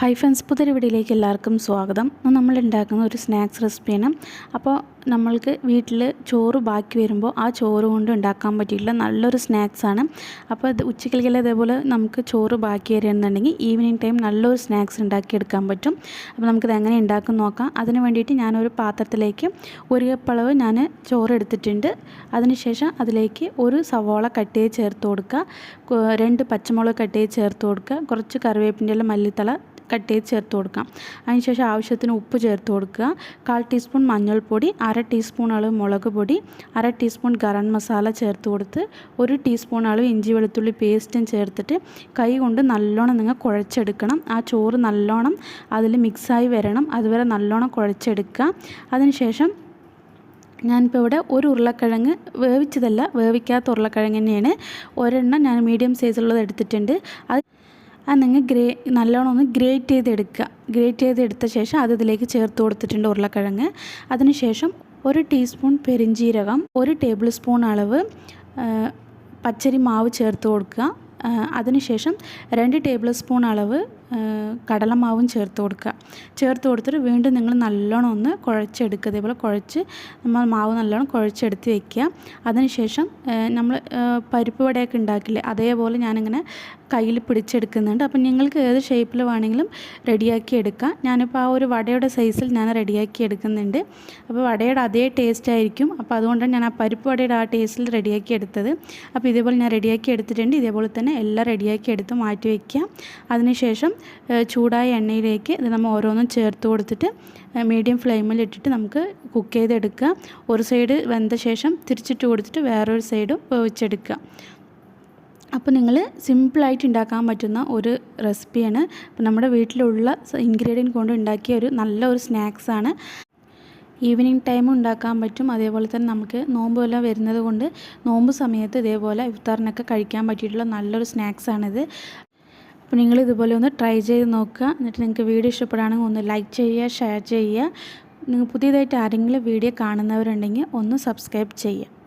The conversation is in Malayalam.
ഹൈ ഫ്രണ്ട്സ് പുതിയൊരു വീഡിയോയിലേക്ക് എല്ലാവർക്കും സ്വാഗതം. നമ്മൾ ഉണ്ടാക്കുന്ന ഒരു സ്നാക്സ് റെസിപ്പിയാണ്. അപ്പോൾ നമ്മൾക്ക് വീട്ടിൽ ചോറ് ബാക്കി വരുമ്പോൾ ആ ചോറ് കൊണ്ട് ഉണ്ടാക്കാൻ പറ്റിയിട്ടുള്ള നല്ലൊരു സ്നാക്സാണ് അപ്പോൾ ഇത് ഉച്ചക്കലിക്കെല്ലാം ഇതേപോലെ നമുക്ക് ചോറ് ബാക്കി വരികയാണെന്നുണ്ടെങ്കിൽ ഈവനിങ് ടൈം നല്ലൊരു സ്നാക്സ് ഉണ്ടാക്കിയെടുക്കാൻ പറ്റും. അപ്പോൾ നമുക്കിത് എങ്ങനെ ഉണ്ടാക്കും നോക്കാം. അതിന് വേണ്ടിയിട്ട് ഞാനൊരു പാത്രത്തിലേക്ക് ഒരു കപ്പളവ് ഞാൻ ചോറ് എടുത്തിട്ടുണ്ട്. അതിനുശേഷം അതിലേക്ക് ഒരു സവോള കട്ട് ചെയ്ത് ചേർത്ത് കൊടുക്കുക. രണ്ട് പച്ചമുളക് കട്ട് ചെയ്ത് ചേർത്ത് കൊടുക്കുക. കുറച്ച് കറിവേപ്പിന്റെ മല്ലിത്തള കട്ട് ചെയ്ത് ചേർത്ത് കൊടുക്കാം. അതിനുശേഷം ആവശ്യത്തിന് ഉപ്പ് ചേർത്ത് കൊടുക്കുക. കാൽ ടീസ്പൂൺ മഞ്ഞൾപ്പൊടി അര ടീസ്പൂൺ അളവ് മുളക് പൊടി അര ടീസ്പൂൺ ഗരം മസാല ചേർത്ത് കൊടുത്ത് ഒരു ടീസ്പൂൺ അളവ് ഇഞ്ചി വെളുത്തുള്ളി പേസ്റ്റും ചേർത്തിട്ട് കൈ കൊണ്ട് നല്ലോണം നിങ്ങൾ കുഴച്ചെടുക്കണം. ആ ചോറ് നല്ലോണം അതിൽ മിക്സായി വരണം. അതുവരെ നല്ലോണം കുഴച്ചെടുക്കുക. അതിനുശേഷം ഞാനിപ്പോൾ ഇവിടെ ഒരു ഉരുളക്കിഴങ്ങ് വേവിച്ചതല്ല വേവിക്കാത്ത ഉരുളക്കിഴങ്ങ് തന്നെയാണ്. ഒരെണ്ണം ഞാൻ മീഡിയം സൈസുള്ളത് എടുത്തിട്ടുണ്ട്. അത് അത് നിങ്ങൾ ഗ്രേ നല്ലോണം ഒന്ന് ഗ്രേറ്റ് ചെയ്തെടുക്കുക ഗ്രേറ്റ് ചെയ്തെടുത്ത ശേഷം അത് ഇതിലേക്ക് ചേർത്ത് കൊടുത്തിട്ടുണ്ട് ഉരുളക്കിഴങ്ങ്. അതിനുശേഷം ഒരു ടീസ്പൂൺ പെരിഞ്ജീരകം ഒരു ടേബിൾ സ്പൂൺ അളവ് പച്ചരി മാവ് ചേർത്ത് കൊടുക്കുക. അതിനുശേഷം രണ്ട് ടേബിൾ സ്പൂൺ അളവ് കടലമാവും ചേർത്ത് കൊടുക്കുക. ചേർത്ത് കൊടുത്തിട്ട് വീണ്ടും നിങ്ങൾ നല്ലോണം ഒന്ന് കുഴച്ചെടുക്കുക. ഇതേപോലെ കുഴച്ച് നമ്മൾ മാവ് നല്ലോണം കുഴച്ചെടുത്ത് വെക്കുക. അതിനുശേഷം നമ്മൾ പരിപ്പ് വടയൊക്കെ ഉണ്ടാക്കില്ലേ അതേപോലെ ഞാനിങ്ങനെ കയ്യിൽ പിടിച്ചെടുക്കുന്നുണ്ട്. അപ്പം നിങ്ങൾക്ക് ഏത് ഷേപ്പിൽ വേണമെങ്കിലും റെഡിയാക്കി എടുക്കാം. ഞാനിപ്പോൾ ആ ഒരു വടയുടെ സൈസിൽ ഞാൻ റെഡിയാക്കി എടുക്കുന്നുണ്ട്. അപ്പോൾ വടയുടെ അതേ ടേസ്റ്റ് ആയിരിക്കും. അപ്പോൾ അതുകൊണ്ടാണ് ഞാൻ ആ പരിപ്പ് വടയുടെ ആ ടേസ്റ്റിൽ റെഡിയാക്കി എടുത്തത്. അപ്പോൾ ഇതേപോലെ ഞാൻ റെഡിയാക്കി എടുത്തിട്ടുണ്ട്. ഇതേപോലെ തന്നെ എല്ലാം റെഡിയാക്കി എടുത്ത് മാറ്റി വയ്ക്കുക അതിനുശേഷം ചൂടായ എണ്ണയിലേക്ക് ഇത് നമ്മൾ ഓരോന്നും ചേർത്ത് കൊടുത്തിട്ട് മീഡിയം ഫ്ലെയിമിൽ ഇട്ടിട്ട് നമുക്ക് കുക്ക് ചെയ്തെടുക്കുക ഒരു സൈഡ് വെന്ത ശേഷം തിരിച്ചിട്ട് കൊടുത്തിട്ട് വേറൊരു സൈഡും വേവിച്ചെടുക്കുക അപ്പോൾ നിങ്ങൾ സിമ്പിളായിട്ട് ഉണ്ടാക്കാൻ പറ്റുന്ന ഒരു റെസിപ്പിയാണ് നമ്മുടെ വീട്ടിലുള്ള ഇൻഗ്രീഡിയന്റ് കൊണ്ട് ഉണ്ടാക്കിയ ഒരു നല്ല ഒരു സ്നാക്സാണ് ഈവനിങ് ടൈം ഉണ്ടാക്കാൻ പറ്റും. അതേപോലെ തന്നെ നമുക്ക് നോമ്പ് എല്ലാം വരുന്നത് കൊണ്ട് നോമ്പ് സമയത്ത് ഇതേപോലെ ഇഫ്താറിനൊക്കെ കഴിക്കാൻ പറ്റിയിട്ടുള്ള നല്ലൊരു സ്നാക്സാണിത് അപ്പോൾ നിങ്ങൾ ഇതുപോലെ ഒന്ന് ട്രൈ ചെയ്ത് നോക്കുക. എന്നിട്ട് നിങ്ങൾക്ക് വീഡിയോ ഇഷ്ടപ്പെടുകയാണെങ്കിൽ ഒന്ന് ലൈക്ക് ചെയ്യുക ഷെയർ ചെയ്യുക. നിങ്ങൾ പുതിയതായിട്ട് ആരെങ്കിലും വീഡിയോ കാണുന്നവരുണ്ടെങ്കിൽ ഒന്ന് സബ്സ്ക്രൈബ് ചെയ്യുക.